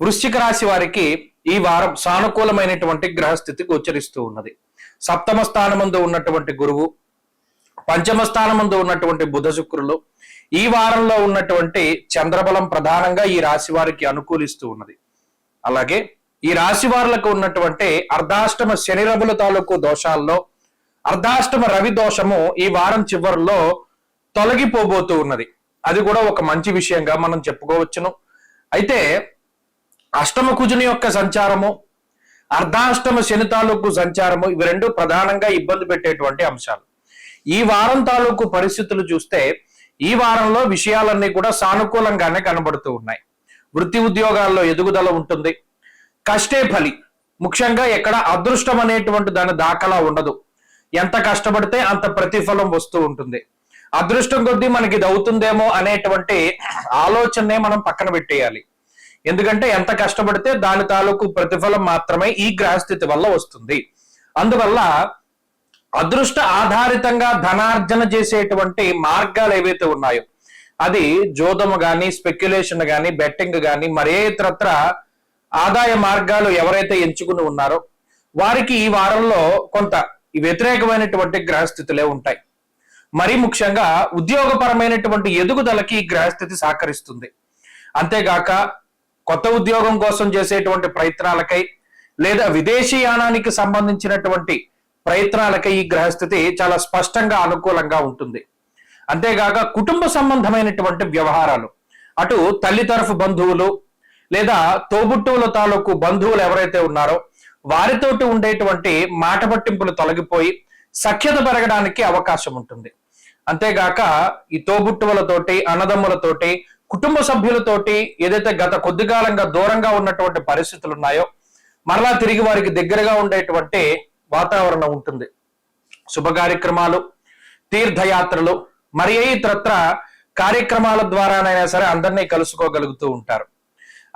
వృశ్చిక రాశి వారికి ఈ వారం సానుకూలమైనటువంటి గ్రహస్థితి గోచరిస్తూ ఉన్నది. సప్తమ స్థానమందు ఉన్నటువంటి గురువు పంచమ స్థానమందు ఉన్నటువంటి బుధ శుక్రులు ఈ వారంలో ఉన్నటువంటి చంద్రబలం ప్రధానంగా ఈ రాశి వారికి అనుకూలిస్తూ ఉన్నది. అలాగే ఈ రాశి వారులకు ఉన్నటువంటి అర్ధాష్టమ శనిరవుల తాలూకు దోషాల్లో అర్ధాష్టమ రవి దోషము ఈ వారం చివరిలో తొలగిపోబోతూ ఉన్నది. అది కూడా ఒక మంచి విషయంగా మనం చెప్పుకోవచ్చును. అయితే అష్టమ కుజుని యొక్క సంచారము అర్ధాష్టమ శని తాలూకు సంచారము ఇవి రెండు ప్రధానంగా ఇబ్బంది పెట్టేటువంటి అంశాలు. ఈ వారం తాలూకు పరిస్థితులు చూస్తే ఈ వారంలో విషయాలన్నీ కూడా సానుకూలంగానే కనబడుతూ ఉన్నాయి. వృత్తి ఉద్యోగాల్లో ఎదుగుదల ఉంటుంది. కష్టే ఫలి ముఖ్యంగా ఎక్కడ అదృష్టం అనేటువంటి దాని దాఖలా ఉండదు. ఎంత కష్టపడితే అంత ప్రతిఫలం వస్తూ ఉంటుంది. అదృష్టం కొద్దీ మనకి ఇది అవుతుందేమో అనేటువంటి ఆలోచననే మనం పక్కన పెట్టేయాలి. ఎందుకంటే ఎంత కష్టపడితే దాని తాలూకు ప్రతిఫలం మాత్రమే ఈ గ్రహస్థితి వల్ల వస్తుంది. అందువల్ల అదృష్ట ఆధారితంగా ధనార్జన చేసేటువంటి మార్గాలు ఏవైతే ఉన్నాయో అది జోదము కానీ స్పెక్యులేషన్ కానీ బెట్టింగ్ కానీ మరే ఇతరత్ర ఆదాయ మార్గాలు ఎవరైతే ఎంచుకుని ఉన్నారో వారికి ఈ వారంలో కొంత వ్యతిరేకమైనటువంటి గ్రహస్థితులే ఉంటాయి. మరీ ముఖ్యంగా ఉద్యోగపరమైనటువంటి ఎదుగుదలకి ఈ గ్రహస్థితి సహకరిస్తుంది. అంతేగాక కొత్త ఉద్యోగం కోసం చేసేటువంటి ప్రయత్నాలకై లేదా విదేశీయానానికి సంబంధించినటువంటి ప్రయత్నాలకై ఈ గ్రహస్థితి చాలా స్పష్టంగా అనుకూలంగా ఉంటుంది. అంతేగాక కుటుంబ సంబంధమైనటువంటి వ్యవహారాలు అటు తల్లి తరఫు బంధువులు లేదా తోబుట్టువుల తాలూకు బంధువులు ఎవరైతే ఉన్నారో వారితోటి ఉండేటువంటి మాట పట్టింపులు తొలగిపోయి సఖ్యత పెరగడానికి అవకాశం ఉంటుంది. అంతేగాక ఈ తోబుట్టువులతోటి అన్నదమ్ములతోటి కుటుంబ సభ్యులతోటి ఏదైతే గత కొద్ది కాలంగా దూరంగా ఉన్నటువంటి పరిస్థితులు ఉన్నాయో మరలా తిరిగి వారికి దగ్గరగా ఉండేటువంటి వాతావరణం ఉంటుంది. శుభ కార్యక్రమాలు తీర్థయాత్రలు మరి ఏ ఇతరత్ర కార్యక్రమాల ద్వారానైనా సరే అందరినీ కలుసుకోగలుగుతూ ఉంటారు.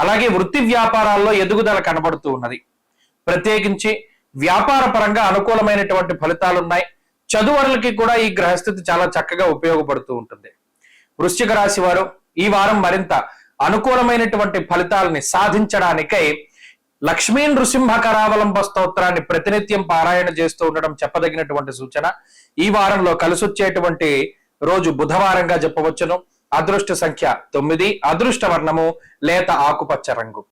అలాగే వృత్తి వ్యాపారాల్లో ఎదుగుదల కనబడుతూ ఉన్నది. ప్రత్యేకించి వ్యాపార పరంగా అనుకూలమైనటువంటి ఫలితాలు ఉన్నాయి చదువరులకి కూడా ఈ గ్రహస్థితి చాలా చక్కగా ఉపయోగపడుతూ ఉంటుంది. వృశ్చిక రాశి వారు ఈ వారం మరింత అనుకూలమైనటువంటి ఫలితాలని సాధించడానికై లక్ష్మీ నృసింహ కరావలంబ స్తోత్రాన్ని ప్రతినిత్యం పారాయణ చేస్తూ ఉండడం చెప్పదగినటువంటి సూచన. ఈ వారంలో కలిసొచ్చేటువంటి రోజు బుధవారంగా చెప్పవచ్చును. అదృష్ట సంఖ్య తొమ్మిది. అదృష్ట వర్ణము లేత ఆకుపచ్చ రంగు.